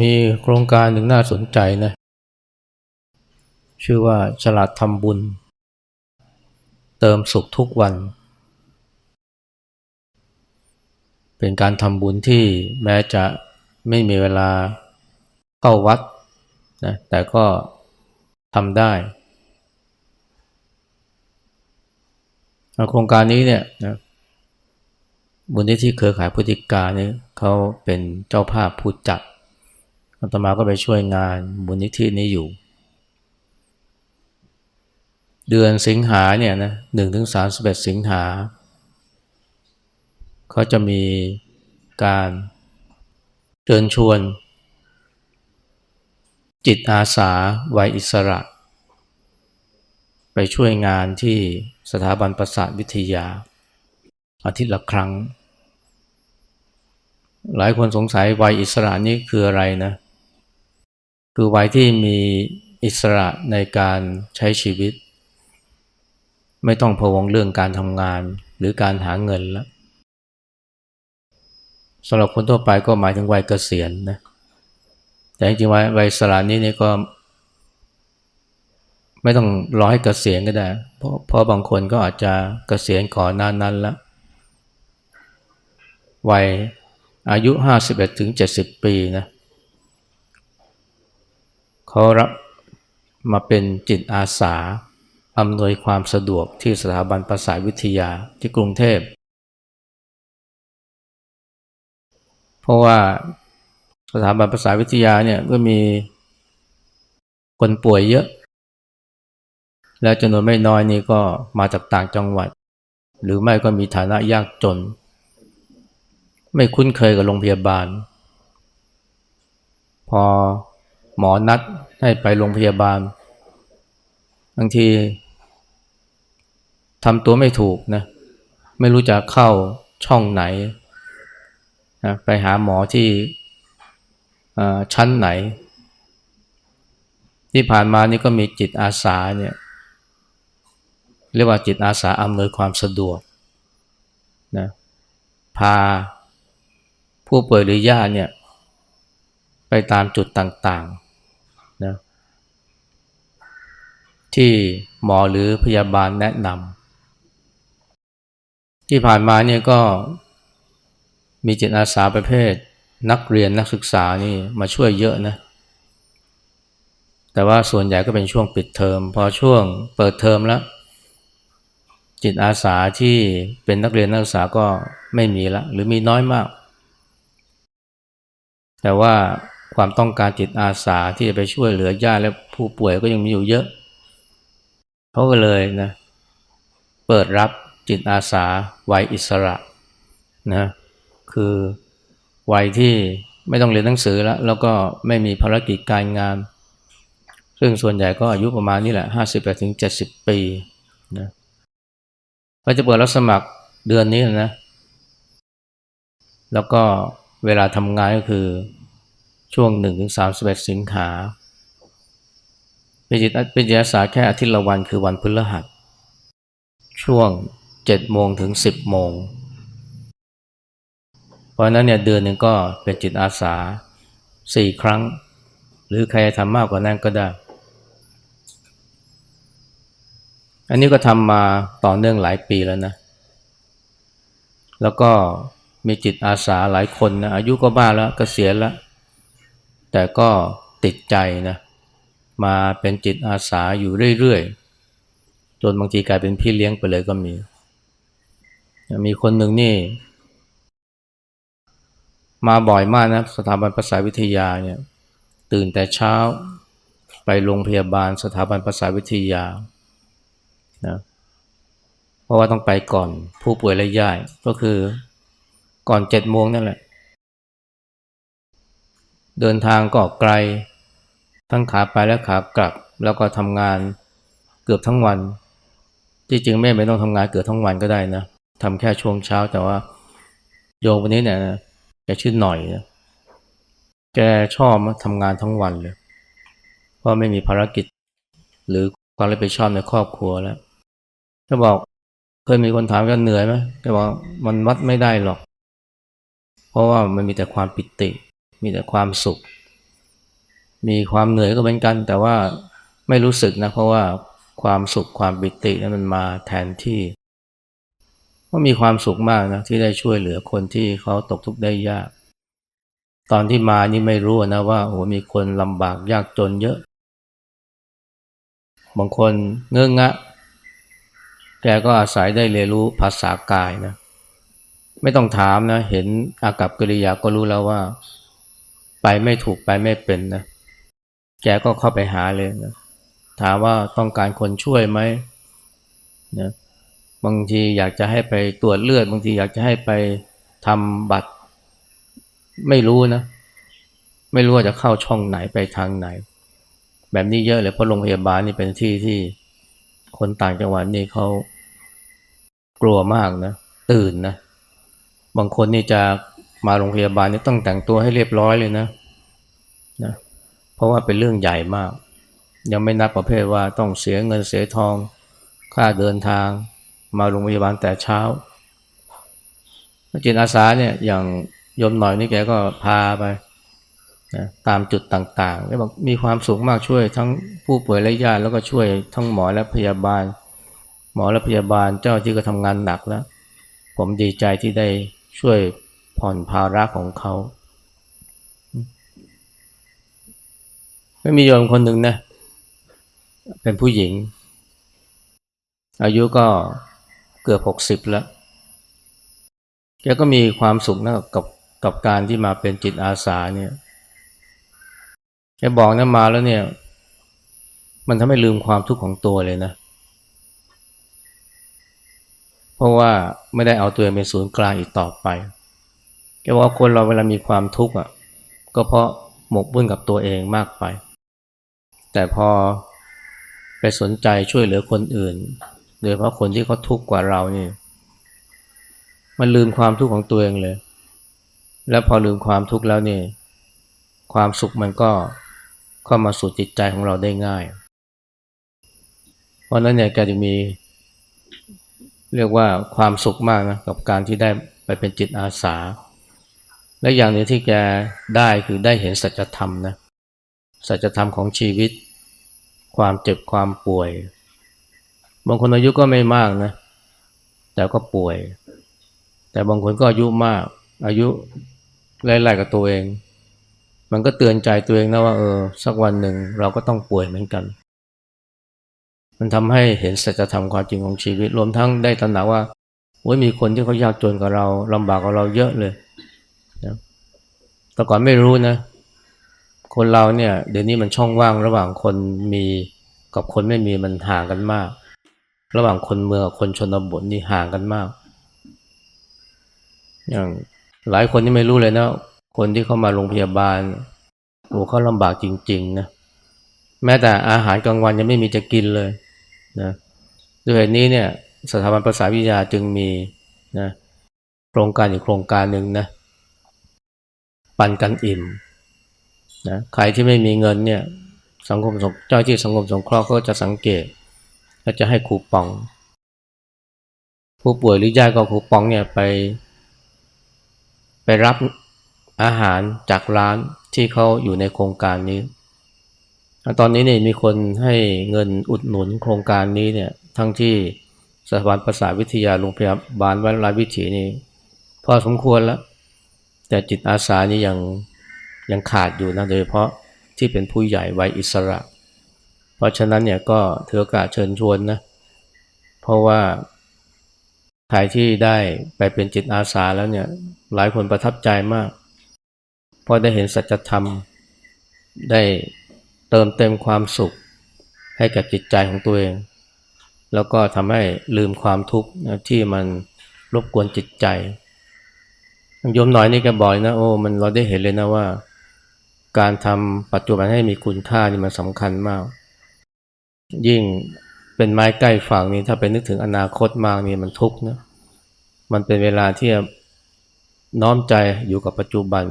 มีโครงการหนึ่งน่าสนใจนะ ชื่อว่าฉลาดทำบุญ เติมสุขทุกวัน เป็นการทำบุญที่แม้จะไม่มีเวลาเข้าวัดนะแต่ก็ทำได้ โครงการนี้เนี่ยนะบุญที่เครือข่ายพุทธิกาเนี่ยเขาเป็นเจ้าภาพผู้จัด อาตมาก็ไปช่วยงานบุญนิธินี้อยู่ เดือนสิงหาเนี่ยนะหนึ่งถึงสามสิบเอ็ดสิงหาเขาจะมีการเชิญชวน จิตอาสาวัยอิสระ ไปช่วยงานที่สถาบันประสาทวิทยา อาทิตย์ละครั้ง หลายคนสงสัยวัยอิสระนี่คืออะไรนะ คือวัยที่มีอิสระในการใช้ชีวิต ไม่ต้องพะวงเรื่องการทำงานหรือการหาเงินแล้วสำหรับคนทั่วไปก็หมายถึงวัยเกษียณนะแต่จริงๆวัยวัยสระนี้นี่ก็ ไม่ต้องรอให้เกษียณก็ได้ เพราะเพราะบางคนก็อาจจะเกษียณก่อนหน้านั้นแล้ววัยอายุห้าสิบเอ็ดถึงเจ็ดสิบปีนะ เขารับมาเป็นจิตอาสาอำนวยความสะดวกที่สถาบันประสาทวิทยาที่กรุงเทพ เพราะว่าสถาบันประสาทวิทยาเนี่ยก็มีคนป่วยเยอะ และจำนวนไม่น้อยนี่ก็มาจากต่างจังหวัด หรือไม่ก็มีฐานะยากจน ไม่คุ้นเคยกับโรงพยาบาล พอ หมอนัดให้ไปโรงพยาบาล บางทีทำตัวไม่ถูกนะไม่รู้จะเข้าช่องไหนนะไปหาหมอที่ชั้นไหน ที่ผ่านมานี่ก็มีจิตอาสาเนี่ยเรียกว่าจิตอาสาอำนวยความสะดวกนะพาผู้ป่วยหรือญาติเนี่ยไปตามจุดต่างๆนะ ที่หมอหรือพยาบาลแนะนำที่ผ่านมาเนี่ยก็มีจิตอาสาประเภท นักเรียนนักศึกษานี่มาช่วยเยอะนะแต่ว่าส่วนใหญ่ก็เป็นช่วงปิดเทอม พอช่วงเปิดเทอมแล้ว จิตอาสาที่เป็นนักเรียนนักศึกษาก็ไม่มีละหรือมีน้อยมาก แต่ว่าความต้องการจิตอาสาที่จะไปช่วยเหลือญาติและผู้ป่วยก็ยังมีอยู่เยอะ เขาก็เลยนะเปิดรับจิตอาสาวัยอิสระนะคือวัยที่ไม่ต้องเรียนหนังสือแล้ว แล้วก็ไม่มีภารกิจการงาน ซึ่งส่วนใหญ่ก็อายุประมาณนี้แหละห้าสิบแปดถึงเจ็ดสิบปีนะก็จะเปิดรับสมัครเดือนนี้นะ แล้วก็เวลาทำงานก็คือช่วงหนึ่งถึงสามสิบเอ็ดสิงหา เป็นจิตเป็นจิตอาสาแค่อาทิตย์ละวันคือวันพฤหัส ช่วงเจ็ดโมงถึงสิบโมง เพราะนั้นเนี่ยเดือนหนึ่งก็เป็นจิตอาสาสี่ครั้ง หรือใครทำมากกว่านั้นก็ได้ อันนี้ก็ทำมาต่อเนื่องหลายปีแล้วนะ แล้วก็มีจิตอาสาหลายคนนะอายุก็บ้าแล้วกเกษียณแล้ว แต่ก็ติดใจนะ มาเป็นจิตอาสาอยู่เรื่อยๆ จนบางทีกลายเป็นพี่เลี้ยงไปเลยก็มี มีคนหนึ่งนี่ มาบ่อยมากนะสถาบันภาษาวิทยาเนี่ยตื่นแต่เช้าไปโรงพยาบาลสถาบันภาษาวิทยานะเพราะว่าต้องไปก่อนผู้ป่วยและญาติก็คือก่อนเจ็ดโมงนั่นแหละ เดินทางก็ไกล ทั้งขาไปและขากลับ แล้วก็ทำงานเกือบทั้งวัน ที่จริงไม่ไม่ต้องทำงานเกือบทั้งวันก็ได้นะทำแค่ช่วงเช้าแต่ว่า โยมวันนี้เนี่ยแกชื่อหน่อยนะแกชอบทำงานทั้งวันเลยเพราะไม่มีภารกิจ หรือความรับผิดชอบในครอบครัวแล้วก็บอกเคยมีคนถามกันเหนื่อยไหมแกบอกมันวัดไม่ได้หรอก เพราะว่ามันมีแต่ความปิติ มีแต่ความสุข มีความเหนื่อยก็เหมือนกัน แต่ว่าไม่รู้สึกนะเพราะว่าความสุขความปิตินั้นมันมาแทนที่ก็มีความสุขมากนะที่ได้ช่วยเหลือคนที่เขาตกทุกข์ได้ยาก ตอนที่มานี่ไม่รู้นะว่าโอ้มีคนลำบากยากจนเยอะ บางคนเงื้องะ แกก็อาศัยได้เรียนรู้ภาษากายนะ ไม่ต้องถามนะ เห็นอากับกิริยาก็รู้แล้วว่า ไปไม่ถูกไปไม่เป็นนะ แกก็เข้าไปหาเลยนะถามว่าต้องการคนช่วยไหมนะบางทีอยากจะให้ไปตรวจเลือด บางทีอยากจะให้ไปทำบัตร ไม่รู้นะ ไม่รู้ว่าจะเข้าช่องไหนไปทางไหน แบบนี้เยอะเลยเพราะโรงพยาบาลนี่เป็นที่ที่คนต่างจังหวัดนี่เขากลัวมากนะตื่นนะบางคนนี่จะมาโรงพยาบาลนี่ต้องแต่งตัวให้เรียบร้อยเลยนะเราะว่าเป็นเรื่องใหญ่มาก ยังไม่นับประเภทว่าต้องเสียเงินเสียทอง ค่าเดินทาง มาโรงพยาบาลแต่เช้าจิตอาสาเนี่ยอย่างยมหน่อยนี่แกก็พาไปนะตามจุดต่างๆแล้วบอกมีความสุขมากช่วย ทั้งผู้ป่วยและญาติแล้วก็ช่วยทั้งหมอและพยาบาล หมอและพยาบาลเจ้าที่ก็ทำงานหนักแล้ว ผมดีใจที่ได้ช่วยผ่อนภาระของเขา ไม่มีโยมคนหนึ่งนะ เป็นผู้หญิง อายุก็เกือบหกสิบแล้ว แกก็มีความสุขนะกับกับการที่มาเป็นจิตอาสาเนี่ยแกบอกนะมาแล้วเนี่ย มันทำให้ลืมความทุกข์ของตัวเลยนะ เพราะว่าไม่ได้เอาตัวเองเป็นศูนย์กลางอีกต่อไปแกบอกว่าคนเราเวลามีความทุกข์อะ ก็เพราะหมกบุ่นกับตัวเองมากไป แต่พอไปสนใจช่วยเหลือคนอื่น โดยเฉพาะคนที่เขาทุกข์กว่าเราเนี่ยมันลืมความทุกข์ของตัวเองเลย แล้วพอลืมความทุกข์แล้วเนี่ยความสุขมันก็เข้ามาสู่จิตใจของเราได้ง่าย เพราะนั้นเนี่ยแกจะมี เรียกว่าความสุขมากนะกับการที่ได้ไปเป็นจิตอาสา และอย่างหนึงที่แกได้คือได้เห็นสัจธรรมนะ สัจธรรมของชีวิต ความเจ็บความป่วย บางคนอายุก็ไม่มากนะ แต่ก็ป่วย แต่บางคนก็อายุมาก อายุไล่ๆกับตัวเอง มันก็เตือนใจตัวเองนะว่าเออสักวันหนึ่งเราก็ต้องป่วยเหมือนกัน มันทำให้เห็นสัจธรรมความจริงของชีวิต รวมทั้งได้ตระหนักว่าว่ามีคนที่เขายากจนกว่าเราลำบากกว่าเราเยอะเลยนะแต่ก่อนไม่รู้นะ คนเราเนี่ยเดี๋ยวนี้มันช่องว่างระหว่างคนมีกับคนไม่มีมันห่างกันมาก ระหว่างคนเมืองกับคนชนบทนี่ห่างกันมาก อย่างหลายคนที่ไม่รู้เลยนะ คนที่เข้ามาโรงพยาบาลโอ้เขาลำบากจริง ๆ นะแม้แต่อาหารกลางวันยังไม่มีจะกินเลยนะด้วยเหตุนี้เนี่ยสถาบันภาษาวิทยาจึงมีนะโครงการอีกโครงการหนึ่งนะปันกันอิ่ม นะใครที่ไม่มีเงินเนี่ยสังคมสงเจ้าที่สังคมสงเคราะห์ก็จะสังเกตและจะให้คูปอง ผู้ป่วยหรือญาติก็เอาคูปองเนี่ยไป ไปรับอาหารจากร้านที่เขาอยู่ในโครงการนี้ ตอนนี้เนี่ยมีคนให้เงินอุดหนุนโครงการนี้เนี่ยทั้งที่สถาบันภาษาวิทยาโรงพยาบาลวัดราวิถีนี่พอสมควรแล้ว แต่จิตอาสานี่ยัง ยังขาดอยู่นะโดยเฉพาะที่เป็นผู้ใหญ่วัยอิสระ เพราะฉะนั้นเนี่ยก็ถือโอกาสเชิญชวนนะเพราะว่าใครที่ได้ไปเป็นจิตอาสาแล้วเนี่ยหลายคนประทับใจมากเพราะได้เห็นสัจธรรม ได้เติมเต็มความสุขให้กับจิตใจของตัวเอง แล้วก็ทำให้ลืมความทุกข์ที่มันรบกวนจิตใจยมหน่อยนี่แกบอกนะโอ้มันเราได้เห็นเลยนะว่า การทำปัจจุบันให้มีคุณค่านี่มันสำคัญมาก ยิ่งเป็นไม้ใกล้ฝั่งนี้ถ้าไปนึกถึงอนาคตมากนี่มันทุกข์นะมันเป็นเวลาที่น้อมใจอยู่กับปัจจุบัน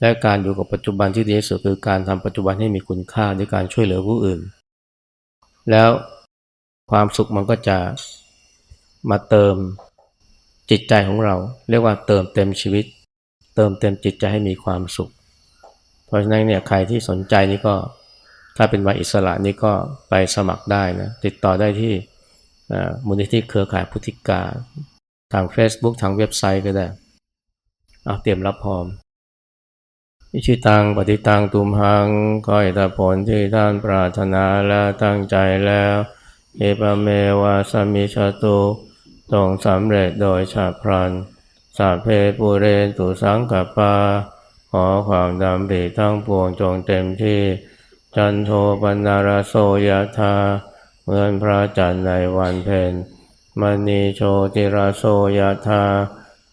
และการอยู่กับปัจจุบันที่ดีที่สุดคือการทำปัจจุบันให้มีคุณค่าด้วยการช่วยเหลือผู้อื่น แล้วความสุขมันก็จะมาเติมจิตใจของเรา เรียกว่าเติมเต็มชีวิต เติมเต็มจิตใจให้มีความสุข เพราะฉะนั้นเนี่ยใครที่สนใจนี่ก็ถ้าเป็นวันอิสระนี่ก็ไปสมัครได้นะติดต่อได้ที่มูลนิธิเครือข่ายพุทธิกา ทาง Facebook ทางเว็บไซต์ก็ได้เอาเตรียมรับพร้อมอิชิตังปฏิตังตุมหังก็อิทธผลที่ท่านปรารถนาและตั้งใจแล้วเอปเมวาสมิชาตุตรงสำเร็จโดยฉับพลันสาเพปุเรนตุสังกปา อความดำริทั้งปวงจงเต็มที่ จันโทปนารโสยธาเหมือนพระจันทร์ในวันเพ็ญมณีโชติราโสยธา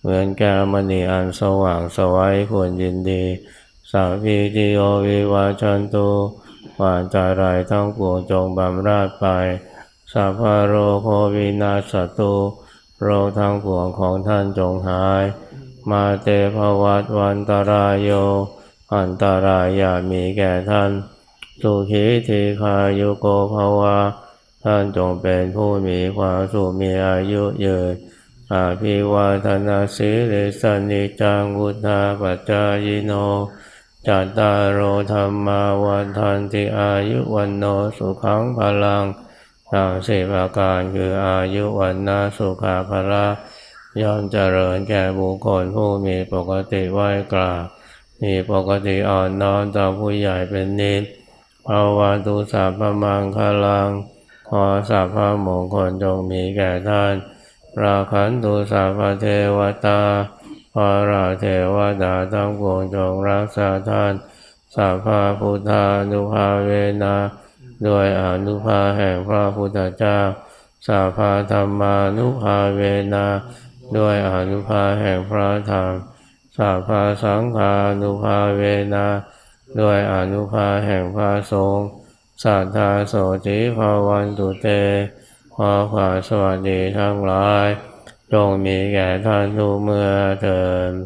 เหมือนแก้วมณีอันสว่างสวัยควรยินดีสาพีติโอวิวาชันตุวานใจารทั้งปวงจงบำราดไปสัพพโรโควินาสตุ โรคทั้งปวงของท่านจงหาย มาเตภวัตวันตรายโย อันตรายามีแก่ท่าน สุขีทีคายุโกภวะ ท่านจงเป็นผู้มีความสุขมีอายุยืนอาภิวาทนาสิริสนิจังวุธาปัจจายโนจัตตารโอธรรมาวันทันติอายุวันโนสุขังพลังทั้งสิบอาการคืออายุวันนาสุขาภละ ย่อมเจริญแก่บุคคลผู้มีปกติไหวกราบมีปกติอ่อนน้อมต่อผู้ใหญ่เป็นนิดภาวะตุสัพพมังคลัง ขอสัพพะมงคลจงมีแก่ท่าน ราขันตุสัพเทวตาพระราเทวดาทั้งปวงจงรักษาท่านสัพพะพุทธานุภาเวนะด้วยอนุภาแห่งพระพุทธเจ้าสัพพะธรรมานุภาเวนะ ด้วยอนุภาแห่งพระธรรมสาภาสังฆานุภาเวนะด้วยอนุภาแห่งพระสงฆ์สัทธาโสติภาวันตุเตขอความสวัสดีทั้งหลายจงมีแก่ท่านทุกเมื่อเถิด